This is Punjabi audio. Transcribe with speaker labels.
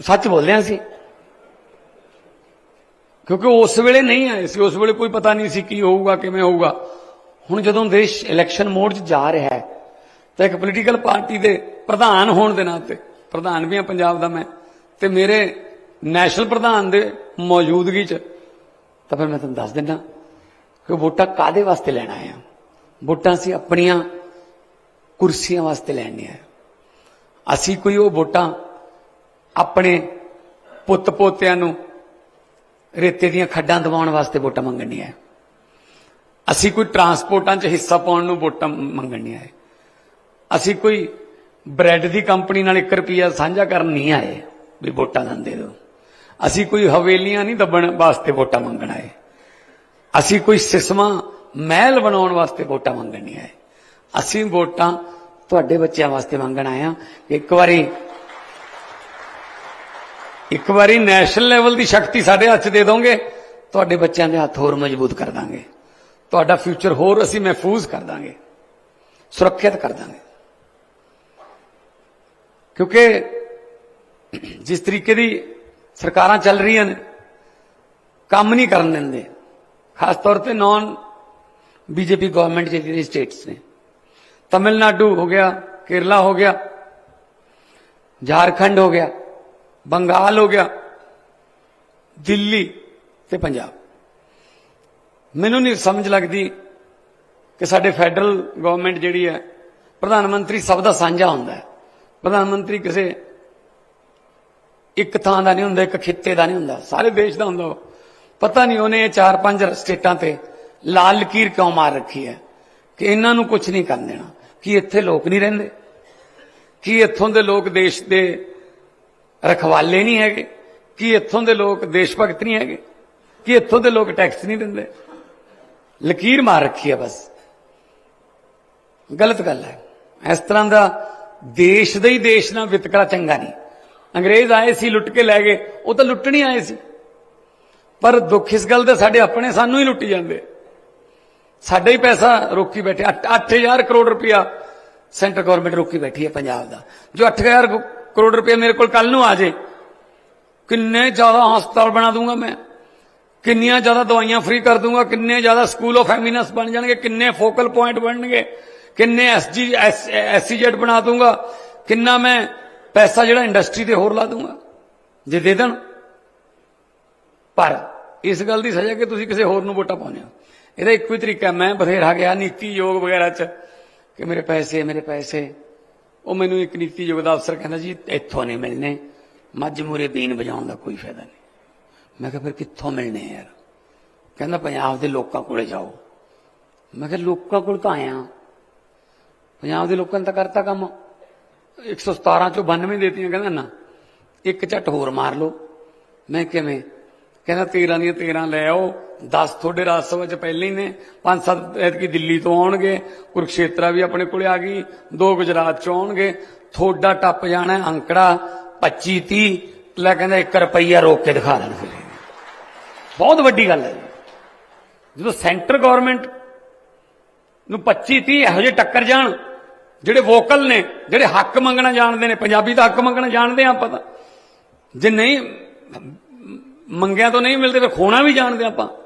Speaker 1: ਸੱਚ ਬੋਲਦੇ ਹਾਂ ਅਸੀਂ ਕਿਉਂਕਿ ਉਸ ਵੇਲੇ ਨਹੀਂ ਆਏ ਸੀ, ਉਸ ਵੇਲੇ ਕੋਈ ਪਤਾ ਨਹੀਂ ਸੀ ਕੀ ਹੋਊਗਾ, ਕਿਵੇਂ ਹੋਊਗਾ। ਹੁਣ ਜਦੋਂ ਦੇਸ਼ ਇਲੈਕਸ਼ਨ ਮੋਡ 'ਚ ਜਾ ਰਿਹਾ ਹੈ, ਤਾਂ ਇੱਕ ਪੋਲੀਟੀਕਲ ਪਾਰਟੀ ਦੇ ਪ੍ਰਧਾਨ ਹੋਣ ਦੇ ਨਾਤੇ, ਪ੍ਰਧਾਨ ਵੀ ਆ ਪੰਜਾਬ ਦਾ ਮੈਂ, ਤੇ ਮੇਰੇ ਨੈਸ਼ਨਲ ਪ੍ਰਧਾਨ ਦੇ ਮੌਜੂਦਗੀ 'ਚ, ਤਾਂ ਫਿਰ ਮੈਂ ਤੁਹਾਨੂੰ ਦੱਸ ਦਿੰਦਾ ਕਿ ਵੋਟਾਂ ਕਾਦੇ ਵਾਸਤੇ ਲੈਣਾ ਆ? ਵੋਟਾਂ ਸੀ ਆਪਣੀਆਂ ਕੁਰਸੀਆਂ ਵਾਸਤੇ ਲੈਣੀਆਂ ਆਏ ਅਸੀਂ ਕੋਈ ਉਹ ਵੋਟਾਂ ਆਪਣੇ ਪੁੱਤ ਪੋਤਿਆਂ ਨੂੰ ਰੇਤੇ ਦੀਆਂ ਖੱਡਾਂ ਦਬਾਉਣ ਵਾਸਤੇ ਵੋਟਾਂ ਮੰਗਣੀਆਂ ਹੈ। ਅਸੀਂ ਕੋਈ ਟਰਾਂਸਪੋਰਟਾਂ 'ਚ ਹਿੱਸਾ ਪਾਉਣ ਨੂੰ ਵੋਟਾਂ ਮੰਗਣੀਆਂ ਹੈ। ਅਸੀਂ ਕੋਈ ਬ੍ਰੈਡ ਦੀ ਕੰਪਨੀ ਨਾਲ 1 ਰੁਪਿਆ ਸਾਂਝਾ ਕਰਨ ਨਹੀਂ ਆਏ ਵੀ ਵੋਟਾਂ ਨਾ ਦੇ ਦਿਓ। ਅਸੀਂ ਕੋਈ ਹਵੇਲੀਆਂ ਨਹੀਂ ਦੱਬਣ ਵਾਸਤੇ ਵੋਟਾਂ ਮੰਗਣ ਆਏ ਅਸੀਂ ਕੋਈ ਸਿਸਮਾ, ਮਹਿਲ ਬਣਾਉਣ ਵਾਸਤੇ ਵੋਟਾਂ ਮੰਗਣੀਆਂ ਹੈ। ਅਸੀਂ ਵੋਟਾਂ ਤੁਹਾਡੇ ਬੱਚਿਆਂ ਵਾਸਤੇ ਮੰਗਣ ਆਏ ਹਾਂ। ਇੱਕ ਵਾਰੀ ਇੱਕ ਵਾਰੀ ਨੈਸ਼ਨਲ ਲੈਵਲ ਦੀ ਸ਼ਕਤੀ ਸਾਡੇ ਹੱਥ 'ਚ ਦੇ ਦੋਗੇ, ਤੁਹਾਡੇ ਬੱਚਿਆਂ ਦੇ ਹੱਥ ਹੋਰ ਮਜ਼ਬੂਤ ਕਰ ਦਾਂਗੇ। ਤੁਹਾਡਾ ਫਿਊਚਰ ਹੋਰ ਅਸੀਂ ਮਹਿਫੂਜ਼ ਕਰ ਦਾਂਗੇ, ਸੁਰੱਖਿਅਤ ਕਰ ਦਾਂਗੇ। ਕਿਉਂਕਿ ਜਿਸ ਤਰੀਕੇ ਦੀ ਸਰਕਾਰਾਂ ਚੱਲ ਰਹੀਆਂ ਨੇ, ਕੰਮ ਨਹੀਂ ਕਰਨ ਦਿੰਦੇ। ਖਾਸ ਤੌਰ ਤੇ ਨਾਨ ਬੀਜੇਪੀ ਗਵਰਨਮੈਂਟ ਜਿਹੜੀ ਸਟੇਟਸ ਨੇ। ਤਮਿਲਨਾਡੂ ਹੋ ਗਿਆ, ਕੇਰਲਾ ਹੋ ਗਿਆ, ਝਾਰਖੰਡ ਹੋ ਗਿਆ। ਬੰਗਾਲ ਹੋ ਗਿਆ, ਦਿੱਲੀ ਤੇ ਪੰਜਾਬ। ਮੈਨੂੰ ਨਹੀਂ ਸਮਝ ਲੱਗਦੀ ਕਿ ਸਾਡੇ ਫੈਡਰਲ ਗਵਰਨਮੈਂਟ ਜਿਹੜੀ ਹੈ, ਪ੍ਰਧਾਨ ਮੰਤਰੀ ਸਭ ਦਾ ਸਾਂਝਾ ਹੁੰਦਾ ਹੈ। ਪ੍ਰਧਾਨ ਮੰਤਰੀ ਕਿਸੇ ਇੱਕ ਥਾਂ ਦਾ ਨਹੀਂ ਹੁੰਦਾ, ਇੱਕ ਖਿੱਤੇ ਦਾ ਨਹੀਂ ਹੁੰਦਾ, ਸਾਰੇ ਦੇਸ਼ ਦਾ ਹੁੰਦਾ ਉਹ। ਪਤਾ ਨਹੀਂ ਉਹਨੇ ਇਹ ਚਾਰ ਪੰਜ ਸਟੇਟਾਂ ਤੇ ਲਾਲ ਲਕੀਰ ਕਿਉਂ ਮਾਰ ਰੱਖੀ ਹੈ, ਕਿ ਇਹਨਾਂ ਨੂੰ ਕੁਝ ਨਹੀਂ ਕਰਨ ਦੇਣਾ, ਕੀ ਇੱਥੇ ਲੋਕ ਨਹੀਂ ਰਹਿੰਦੇ, ਕੀ ਇੱਥੋਂ ਦੇ ਲੋਕ ਦੇਸ਼ ਦੇ ਰਖਵਾਲੇ ਨਹੀਂ ਹੈਗੇ। ਕੀ ਇੱਥੋਂ ਦੇ ਲੋਕ ਦੇਸ਼ ਭਗਤ ਨਹੀਂ ਹੈਗੇ? ਕੀ ਇੱਥੋਂ ਦੇ ਲੋਕ ਟੈਕਸ ਨਹੀਂ ਦਿੰਦੇ? ਲਕੀਰ ਮਾਰ ਰੱਖੀ ਹੈ ਬਸ। ਗਲਤ ਗੱਲ ਹੈ। ਇਸ ਤਰ੍ਹਾਂ ਦਾ ਦੇਸ਼ ਦਾ ਹੀ ਦੇਸ਼ ਨਾਲ ਵਿਤਕਰਾ ਚੰਗਾ ਨਹੀਂ। ਅੰਗਰੇਜ਼ ਆਏ ਸੀ, ਲੁੱਟ ਕੇ ਲੈ ਗਏ। ਉਹ ਤਾਂ ਲੁੱਟਣੀ ਆਏ ਸੀ। ਪਰ ਦੁੱਖ ਇਸ ਗੱਲ ਦੇ ਸਾਡੇ ਆਪਣੇ ਸਾਨੂੰ ਹੀ ਲੁੱਟੀ ਜਾਂਦੇ। ਸਾਡਾ ਹੀ ਪੈਸਾ ਰੋਕੀ ਬੈਠੇ। 8000 ਕਰੋੜ ਰੁਪਇਆ ਸੈਂਟਰ ਗਵਰਨਮੈਂਟ ਰੋਕੀ ਬੈਠੀ ਹੈ ਪੰਜਾਬ ਦਾ। ਜੋ 8000 ਕਰੋੜ ਰੁਪਏ ਮੇਰੇ ਕੋਲ ਕੱਲ ਨੂੰ ਆ ਜੇ ਕਿੰਨੇ ਜ਼ਿਆਦਾ ਹਸਪਤਾਲ ਬਣਾ ਦੂੰਗਾ ਮੈਂ। ਕਿੰਨੀਆਂ ਜ਼ਿਆਦਾ ਦਵਾਈਆਂ ਫ੍ਰੀ ਕਰ ਦੂੰਗਾ। ਕਿੰਨੇ ਜ਼ਿਆਦਾ ਸਕੂਲ ਆਫ ਐਮਿਨੈਂਸ ਬਣ ਜਾਣਗੇ। ਕਿੰਨੇ ਫੋਕਲ ਪੁਆਇੰਟ ਬਣਨਗੇ। ਕਿੰਨੇ ਐਸਜੀ ਐਸਸੀਜੈਟ ਬਣਾ ਦੂੰਗਾ। ਕਿੰਨਾ ਮੈਂ ਪੈਸਾ ਜਿਹੜਾ ਇੰਡਸਟਰੀ ਤੇ ਹੋਰ ਲਾ ਦੂੰਗਾ। ਜੇ ਦੇ ਦੇਣ। ਪਰ ਇਸ ਗੱਲ ਦੀ ਸਜ਼ਾ ਕਿ ਤੁਸੀਂ ਕਿਸੇ ਹੋਰ ਨੂੰ ਵੋਟਾਂ ਪਾਉਂਦੇ ਹੋ। ਇਹਦਾ ਇੱਕੋ ਹੀ ਤਰੀਕਾ ਮੈਂ ਬਥੇਰਾ ਗਿਆ ਨੀਤੀ ਯੋਗ ਵਗੈਰਾ ਚ ਕਿ ਮੇਰੇ ਪੈਸੇ ਮੇਰੇ ਪੈਸੇ। ਉਹ ਮੈਨੂੰ ਇੱਕ ਨੀਤੀ ਯੋਗ ਦਾ ਅਫਸਰ ਕਹਿੰਦਾ ਜੀ, ਇੱਥੋਂ ਨਹੀਂ ਮਿਲਨੇ ਮੱਝ ਮੂਰੇ ਬੀਨ ਵਜਾਉਣ ਦਾ ਕੋਈ ਫਾਇਦਾ ਨਹੀਂ। ਮੈਂ ਕਿਹਾ, ਫਿਰ ਕਿੱਥੋਂ ਮਿਲਨੇ ਯਾਰ? ਕਹਿੰਦਾ, ਪੰਜਾਬ ਦੇ ਲੋਕਾਂ ਕੋਲੇ ਜਾਓ। ਮੈਂ ਕਿਹਾ, ਲੋਕਾਂ ਕੋਲ ਤਾਂ ਆਇਆ। ਪੰਜਾਬ ਦੇ ਲੋਕਾਂ ਨੇ ਤਾਂ ਕਰਤਾ ਕੰਮ। 117 ਚੋਂ 92 ਦੇਤੀਆਂ, ਕਹਿੰਦਾ ਨਾ, ਇੱਕ ਝੱਟ ਹੋਰ ਮਾਰ ਲਓ। ਮੈਂ ਕਿਵੇਂ? ਕਹਿੰਦਾ 13 ਦੀਆਂ 13 ਲੈ ਆਓ। 10 ਤੁਹਾਡੇ ਰਾਜ ਸਭਾ ਚ ਪਹਿਲੇ ਹੀ ਨੇ। 5-7 ਐਤਕੀ ਦਿੱਲੀ ਤੋਂ ਆਉਣਗੇ। ਕੁਰਕਸ਼ੇਤਰਾ ਵੀ ਆਪਣੇ ਕੋਲੇ ਆ ਗਈ। ਦੋ ਗੁਜਰਾਤ ਚ ਆਉਣਗੇ। ਤੁਹਾਡਾ ਟੱਪ ਜਾਣਾ ਅੰਕੜਾ 25 30 ਲੈ ਕਹਿੰਦਾ 1 ਰੁਪਈਆ ਰੋਕ ਕੇ ਦਿਖਾ ਦੇਣ ਬਹੁਤ ਵੱਡੀ ਗੱਲ ਹੈ ਜੀ। ਜਦੋਂ ਸੈਂਟਰ ਗਵਰਨਮੈਂਟ ਨੂੰ 25 30 ਇਹੋ ਜਿਹੇ ਟੱਕਰ ਜਾਣ, ਜਿਹੜੇ ਵੋਕਲ ਨੇ, ਜਿਹੜੇ ਹੱਕ ਮੰਗਣਾ ਜਾਣਦੇ ਨੇ, ਪੰਜਾਬੀ ਦਾ ਹੱਕ ਮੰਗਣਾ ਜਾਣਦੇ ਆ ਆਪਾਂ ਤਾਂ। ਜੇ ਨਹੀਂ ਮੰਗਿਆ ਤੋਂ ਨਹੀਂ ਮਿਲਦੇ ਫਿਰ ਖੋਣਾ ਵੀ ਜਾਣਦੇ ਆਪਾਂ।